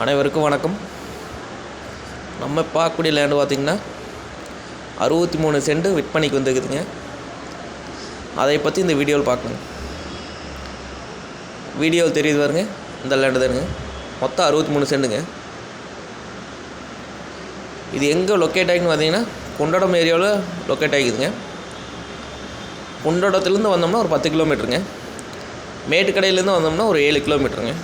அனைவருக்கும் வணக்கம். நம்ம பார்க்கக்கூடிய லேண்டு பார்த்திங்கன்னா அறுபத்தி மூணு சென்ட் விற்பனைக்கு வந்துருக்குதுங்க. அதை பற்றி இந்த வீடியோவில் பார்க்கணும் வீடியோவில் தெரியுது பாருங்க இந்த லேண்டு தானுங்க. மொத்தம் அறுபத்தி மூணு சென்ட்டுங்க. இது எங்கே லொக்கேட் ஆகின்னு பார்த்தீங்கன்னா குண்டடம் ஏரியாவில் லொக்கேட் ஆகிக்குதுங்க. குண்டடத்துலேருந்து வந்தோம்னா ஒரு பத்து கிலோமீட்டருங்க மேட்டுக்கடையிலேருந்து வந்தோம்னா ஒரு ஏழு கிலோமீட்டருங்க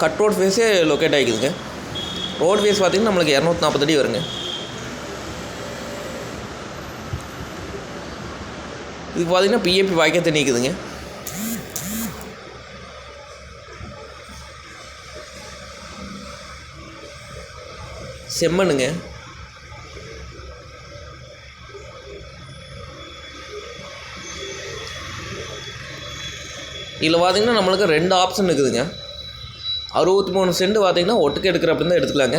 கட் ரோட் ஃபேஸே லொக்கேட் ஆகிக்குதுங்க ரோட் ஃபேஸ் பார்த்திங்கன்னா நம்மளுக்கு இரநூத்தி நாற்பது அடி வருங்க. இது பார்த்திங்கன்னா பிஏபி வாய்க்க தண்ணி இருக்குதுங்க செம்மண்ணுங்க. இதில் பார்த்தீங்கன்னா நம்மளுக்கு ரெண்டு ஆப்ஷன் இருக்குதுங்க. அறுபத்தி மூணு சென்ட் பார்த்தீங்கன்னா ஒட்டுக்கு எடுக்கிற அப்படின்னு தான் எடுத்துக்கலாங்க.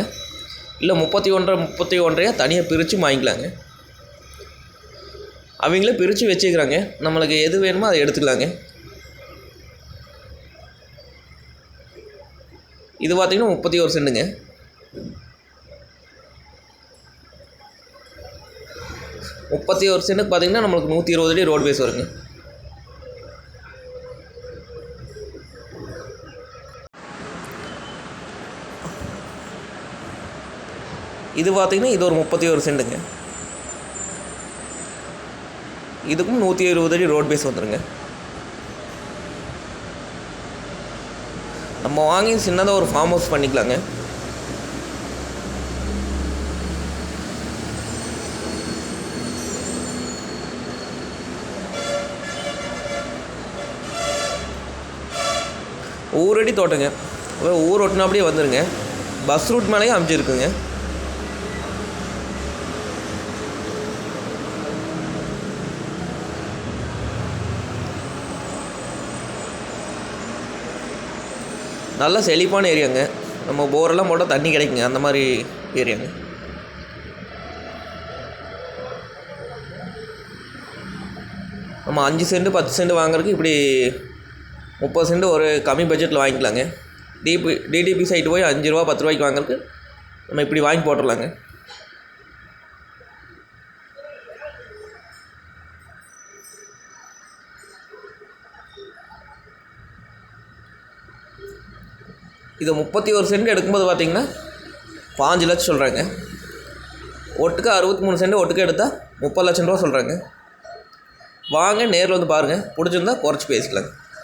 இல்லை முப்பத்தி ஒன்றரை முப்பத்தி ஒன்றையாக தனியாக பிரித்து வாங்கிக்கலாங்க. அவங்களே பிரித்து வச்சுக்கிறாங்க. நம்மளுக்கு எது வேணுமோ அதை எடுத்துக்கலாங்க. இது பார்த்திங்கன்னா முப்பத்தி ஒரு சென்ட்டுங்க. முப்பத்தி ஒரு சென்ட்டுக்கு பார்த்தீங்கன்னா நம்மளுக்கு நூற்றி இருபது அடி ரோட்வேஸ் வருங்க. இது பார்த்திங்கன்னா இது ஒரு முப்பத்தி ஒரு சென்ட்டுங்க இதுக்கும் நூற்றி இருபது அடி ரோட் பேஸ் வந்துடுங்க நம்ம வாங்கி சின்னதாக ஒரு ஃபார்ம் ஹவுஸ் பண்ணிக்கலாங்க. ஊரடி தோட்டங்க. அப்புறம் ஊர் ஒட்டினாப்படியே வந்துடுங்க பஸ் ரூட் மேலேயும் அமைச்சிருக்குங்க நல்ல செழிப்பான ஏரியாங்க. நம்ம போரெல்லாம் போட்டால் தண்ணி கிடைக்குங்க. அந்த மாதிரி ஏரியாங்க. நம்ம அஞ்சு சென்ட் பத்து சென்ட் வாங்குறதுக்கு இப்படி முப்பது சென்ட் ஒரு கம்மி பட்ஜெட்டில் வாங்கிக்கலாங்க. டிபி டிடிபி சைட்டு போய் அஞ்சு ரூபா பத்து ரூபாய்க்கு வாங்குறதுக்கு நம்ம இப்படி வாங்கி போட்டுடலாங்க இதை முப்பத்தி ஒரு சென்ட் எடுக்கும்போது பார்த்தீங்கன்னா பாஞ்சு லட்சம் சொல்கிறாங்க. ஒட்டுக்கு அறுபத்தி மூணு சென்ட் ஒட்டுக்கு எடுத்தால் முப்பது லட்சம் ரூபா சொல்கிறாங்க. வாங்க நேரில் வந்து பாருங்கள் பிடிச்சிருந்தா குறைச்சி பேசிக்கலாங்க.